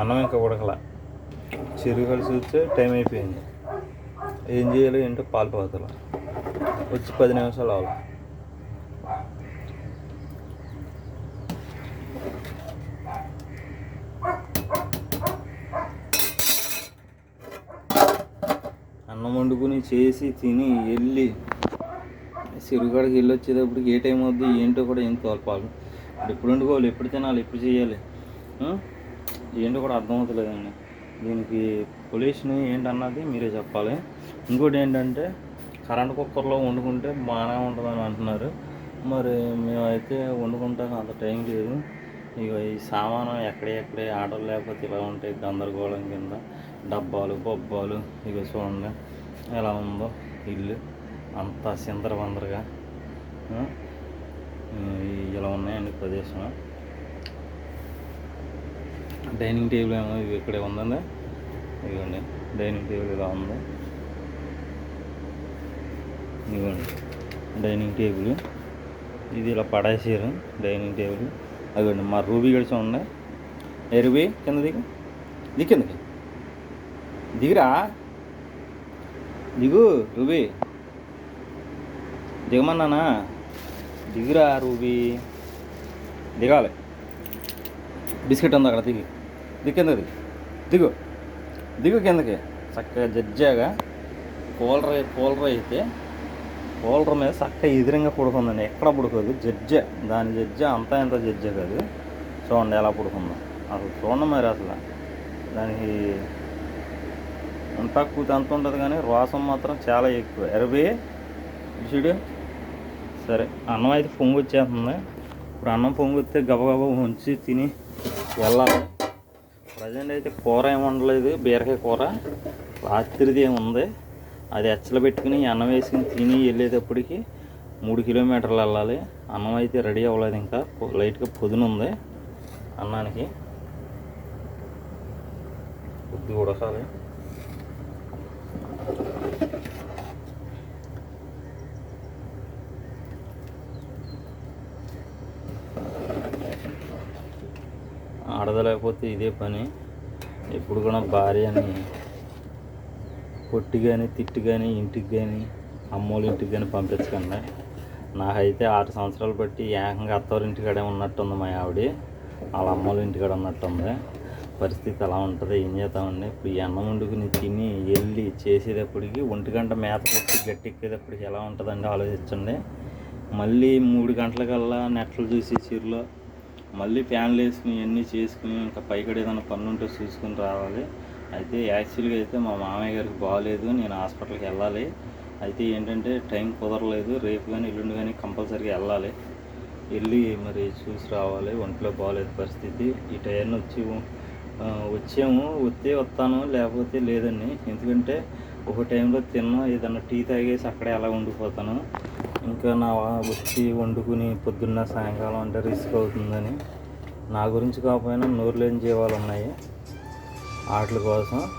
అన్నం ఇంకా ఉడకల. చెరువు కలిసి వచ్చే టైం అయిపోయింది. ఏం చేయాలి ఏంటో పాలు పోతల. వచ్చి పది నిమిషాలు అవ్వాలి అన్నం వండుకుని చేసి తిని వెళ్ళి సిరుగుడికి వెళ్ళి వచ్చేటప్పటికి ఏ టైం అవుద్ది ఏంటో కూడా ఏం తోలపాలి. ఇప్పుడు ఎప్పుడు వండుకోవాలి ఎప్పుడు తినాలి ఎప్పుడు చేయాలి? ఏంటో కూడా అర్థమవుతలేదండి దీనికి పొల్యూషన్ ఏంటన్నది మీరే చెప్పాలి. ఇంకోటి ఏంటంటే కరెంట్ కుక్కర్లో వండుకుంటే బాగానే ఉంటుందని అంటున్నారు. మరి మేమైతే వండుకుంటాం అంత టైం లేదు. ఇక ఈ సామాను ఎక్కడే ఆర్డర్ లేకపోతే ఇలా ఉంటాయి గందరగోళం కింద. డబ్బాలు బొబ్బాలు ఇక చూడండి ఎలా ఉందో ఇల్లు అంతా సిందర వందరగా ఇలా ఉన్నాయండి ప్రదేశం? డైనింగ్ టేబుల్ ఏమో ఇది ఇక్కడే ఉందండి. ఇదిగోండి డైనింగ్ టేబుల్ ఇలా ఉంది. ఇదిగోండి డైనింగ్ టేబుల్. ఇది ఇలా పడేసారు డైనింగ్ టేబుల్. అదిగోండి మా రూబీ గడిచి ఉండే ఏ రూబీ కింద దిగు. దిగు కిందకి. దిగురా. దిగు రూబీ. దిగమన్నానా? దిగురా రూబీ. దిగాలి. బిస్కెట్ ఉంది అక్కడ దిగి. దిక్కిందది దిగు. దిగు కిందకి. చక్కగా జడ్జాగా కూలర్ కూలర్ అయితే కూలర్ మీద చక్కగా ఎదురుగా పుడుకుందండి. ఎక్కడ పుడుకోదు? జడ్జ. దాని జడ్జ అంతా ఎంత జడ్జ కాదు. చూడండి ఎలా పుడుకుందో. అసలు చూడండి మరి అసలు. దానికి అంత కూత అంత ఉంటుంది కానీ రోసం మాత్రం చాలా ఎక్కువ. ఎరవే చూడు. సరే అన్నం అయితే పొంగు వచ్చేస్తుంది. ఇప్పుడు అన్నం పొంగు వస్తే గబగబా ఉంచి తిని వెళ్ళాలి. ప్రజెంట్ అయితే కూర ఏమి ఉండలేదు బీరకాయ కూర. రాత్రిది ఏముంది అది ఎచ్చలు పెట్టుకుని అన్నం వేసుకుని తిని వెళ్ళేటప్పటికి మూడు కిలోమీటర్లు వెళ్ళాలి. అన్నం అయితే రెడీ అవ్వలేదు ఇంకా. లైట్గా పొదును ఉంది అన్నానికి. కొద్ది ఉడకాలి ఆడదలేకపోతే ఇదే పని. ఎప్పుడు కూడా భార్య అని కొట్టి కానీ తిట్టి కానీ ఇంటికి కానీ అమ్మోళ్ళ ఇంటికి కానీ పంపించకండి. నాకైతే ఆరు సంవత్సరాలు బట్టి ఏకంగా అత్తవారి ఇంటికాడే ఉన్నట్టుంది మా ఆవిడ. వాళ్ళ అమ్మోళ్ళ ఇంటికాడ ఉన్నట్టుంది. పరిస్థితి అలా ఉంటుంది ఏం చేద్దామండి? ఇప్పుడు ఈ అన్నం వండుకుని తిని వెళ్ళి చేసేటప్పటికి ఒంటి గంట మేత కొట్టి గట్టెక్కేటప్పటికి ఎలా ఉంటుందండి ఆలోచించండి. మళ్ళీ మూడు గంటలకల్లా నెట్లు చూసి చీరలో మళ్ళీ ఫ్యాన్లు వేసుకుని ఇవన్నీ చేసుకుని ఇంకా పైకడ ఏదైనా పన్ను ఉంటే చూసుకుని రావాలి. అయితే యాక్చువల్గా అయితే మా మామయ్య గారికి బాగాలేదు నేను హాస్పిటల్కి వెళ్ళాలి. అయితే ఏంటంటే టైం కుదరలేదు రేపు కానీ ఎల్లుండి కానీ కంపల్సరీగా వెళ్ళాలి. వెళ్ళి మరి చూసి రావాలి ఒంట్లో బాగాలేదు పరిస్థితి. ఈ టైర్ని వచ్చి వచ్చాము వస్తే వస్తాను లేకపోతే లేదండి. ఎందుకంటే ఒక టైంలో తిన్నా ఏదన్నా టీ తాగేసి అక్కడే అలా ఉండిపోతాను. ఇంకా నా వచ్చి వండుకుని పొద్దున్న సాయంకాలం అంటే రిస్క్ అవుతుందని నా గురించి కాకపోయినా నోరు లేని జీవాలు ఉన్నాయి. వాటి కోసం.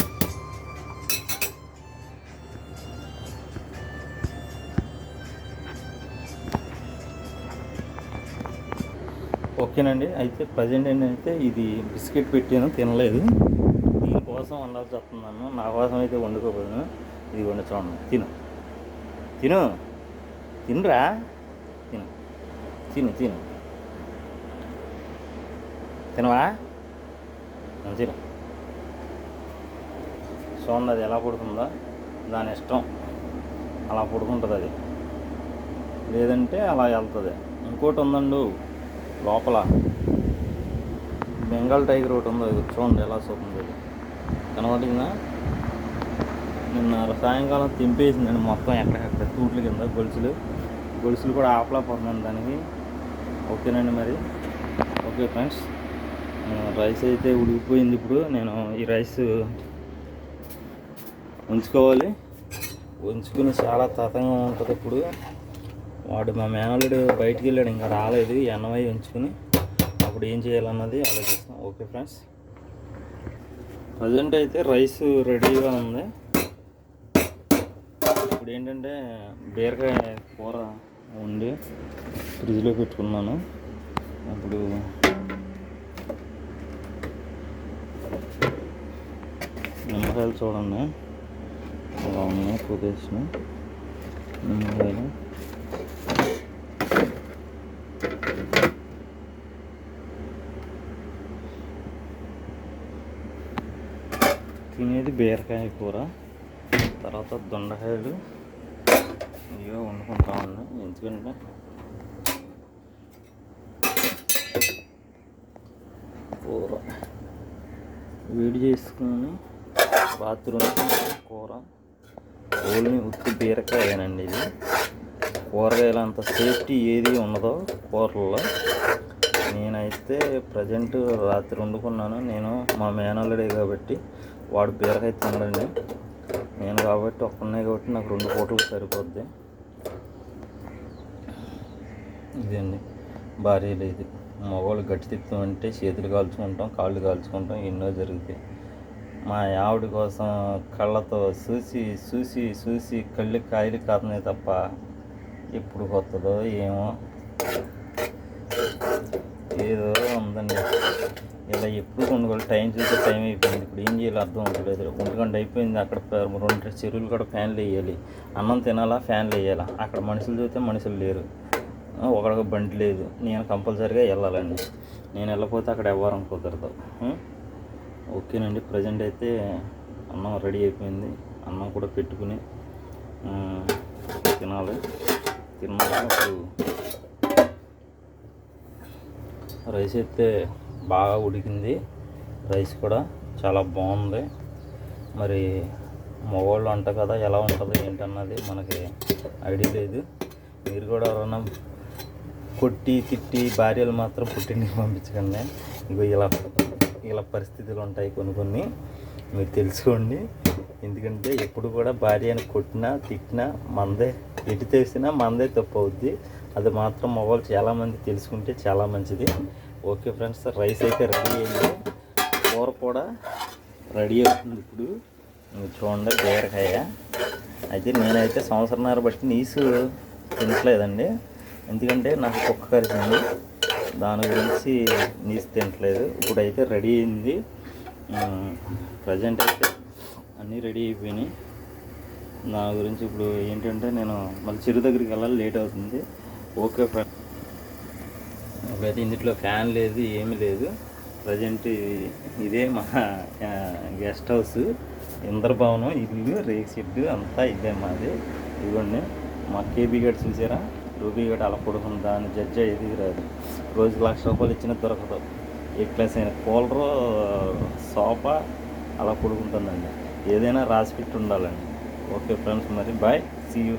ఓకేనండి. అయితే ప్రజెంట్ ఏంటంటే ఇది బిస్కెట్ పెట్టాను తినలేదు. దీనికోసం వండాల్సి వస్తున్నాను నా కోసం అయితే వండుకోపోయాను ఇది వండి తిను. తిను. తినరా. తిను. తిను తిను. తినవా? తిను. చూడండి అది ఎలా పడుతుందో దాని ఇష్టం. అలా పడుకుంటుంది అది. లేదంటే అలా వెళ్తుంది. ఇంకోటి ఉందండు లోపల. బెంగాల్ టైగర్ ఒకటి ఉంది చూడండి ఎలా చూస్తుంది అది కనబడిందా? నిన్న సాయంకాలం తింపేసిందండి మొత్తం ఎక్కడెక్కడ తూట్ల కింద గొలుసులు. గొలుసులు కూడా ఆపలేకపోతున్నాను దానికి. ఓకేనండి మరి? ఓకే ఫ్రెండ్స్ రైస్ అయితే ఉడికిపోయింది ఇప్పుడు. నేను ఈ రైస్ ఉంచుకోవాలి. ఉంచుకుని చాలా తతంగా ఉంటుంది ఇప్పుడు. వాడు మా మేనల్లుడు బయటికి వెళ్ళాడు ఇంకా రాలేదు. ఎన్నవై ఉంచుకుని అప్పుడు ఏం చేయాలన్నది ఆలోచిస్తాం ఓకే ఫ్రెండ్స్ ప్రజెంట్ అయితే రైస్ రెడీగా ఉంది. ఇప్పుడు ఏంటంటే బీరకాయ కూర వండి ఫ్రిడ్జ్లో పెట్టుకున్నాను. అప్పుడు నిమ్మకాయలు చూడండి. అలా ఉన్నాయి కుదేసిన నిమ్మకాయలు. తినేది బీరకాయ కూర తర్వాత దొండకాయలు. ఇవే వండుకుంటా ఉన్నా. ఎందుకంటే కూర వేడి చేసుకుని బాత్రూమ్ కూర. ఓన్లీ ఉత్తి బీరకాయనండి ఇది. కూరగాయలు అంత సేఫ్టీ ఏది ఉండదో కూరల్లో. నేనైతే ప్రజెంట్ రాత్రి వండుకున్నాను. నేను మా మేనల్లుడే కాబట్టి వాడు బీరకాయ తినడండి. నేను కాబట్టి ఒక్కనే కాబట్టి నాకు రెండు పూటలు సరిపోద్ది. ఇదండి. భారీ లేదు. మగవాళ్ళు గట్టి తిప్పుతాం అంటే చేతులు కాల్చుకుంటాం కాళ్ళు కాల్చుకుంటాం ఎన్నో జరుగుతాయి. మా ఆవిడ కోసం కళ్ళతో చూసి చూసి చూసి కళ్ళు కాయలు కాతున్నాయి తప్ప ఎప్పుడు కొత్తదో ఏమో ఏదో ఉందండి. ఇలా ఎప్పుడు కొనుగోలు టైం చూస్తే టైం అయిపోయింది. ఇప్పుడు ఏం చేయాలి అర్థం అవుతలేదు ఒంటి గంట అయిపోయింది. అక్కడ రెండు చెరువులు కూడా ఫ్యాన్లు వేయాలి. అన్నం తినాలా? ఫ్యాన్లు వేయాలా? అక్కడ మనుషులు చూస్తే మనుషులు లేరు. ఒకడికి బండి లేదు. నేను కంపల్సరీగా వెళ్ళాలండి. నేను వెళ్ళకపోతే అక్కడ ఎవ్వరం కుదరదు. ఓకేనండి. ప్రజెంట్ అయితే అన్నం రెడీ అయిపోయింది. అన్నం కూడా పెట్టుకుని తినాలి. తిన్నప్పుడు రైస్ అయితే బాగా ఉడికింది. రైస్ కూడా చాలా బాగుంది. మరి మగవాళ్ళు అంట కదా ఎలా ఉంటుంది ఏంటన్నది మనకి ఐడియా లేదు. మీరు కూడా ఎవరన్నా కొట్టి తిట్టి భార్యలు మాత్రం పుట్టింటికి పంపించకండి. ఇంకో ఇలా ఇలా పరిస్థితులు ఉంటాయి కొన్ని కొన్ని. మీరు తెలుసుకోండి. ఎందుకంటే ఎప్పుడు కూడా భార్యని కొట్టినా తిట్టినా మందే ఎటు తెలిసినా మందే తప్పు అవుద్ది అది మాత్రం మొబైల్ చాలామంది తెలుసుకుంటే చాలా మంచిది. ఓకే ఫ్రెండ్స్ రైస్ అయితే రెడీ అయింది. కూర కూడా రెడీ అవుతుంది ఇప్పుడు. చూడండి బీరకాయ. అయితే నేనైతే సంవత్సరంన్నర బట్టి నీసు తినట్లేదండి. ఎందుకంటే నాకు కుక్క కరిచింది దాని గురించి నీసి తినట్లేదు. ఇప్పుడైతే రెడీ అయింది. ప్రజెంట్ అయితే అన్నీ రెడీ అయిపోయినాయి. నా గురించి ఇప్పుడు ఏంటంటే నేను మళ్ళీ చిరు దగ్గరికి వెళ్ళాలి లేట్ అవుతుంది. ఓకే ఫ్రెండ్ ఇప్పుడైతే ఇందులో ఫ్యాన్ లేదు ఏమీ లేదు. ప్రజెంట్ ఇదే మా గెస్ట్ హౌస్. ఇంద్రభవనం ఇల్లు రేక్ షెడ్ అంతా ఇదే మాది. ఇదిగోండి మా కేబీ గడ్ చూసారా? రూబీ గడ్ అలా పడుకుంది దాని జడ్జి అయ్యేది రాదు. రోజుకి లక్ష రూపాయలు ఇచ్చినా దొరకదు. ఏ క్లాస్ అయిన కూలరు సోఫా అలా పడుకుంటుందండి ఏదైనా రాసి పెట్టి ఉండాలండి. ఓకే ఫ్రెండ్స్ మరి బాయ్ సీ యూ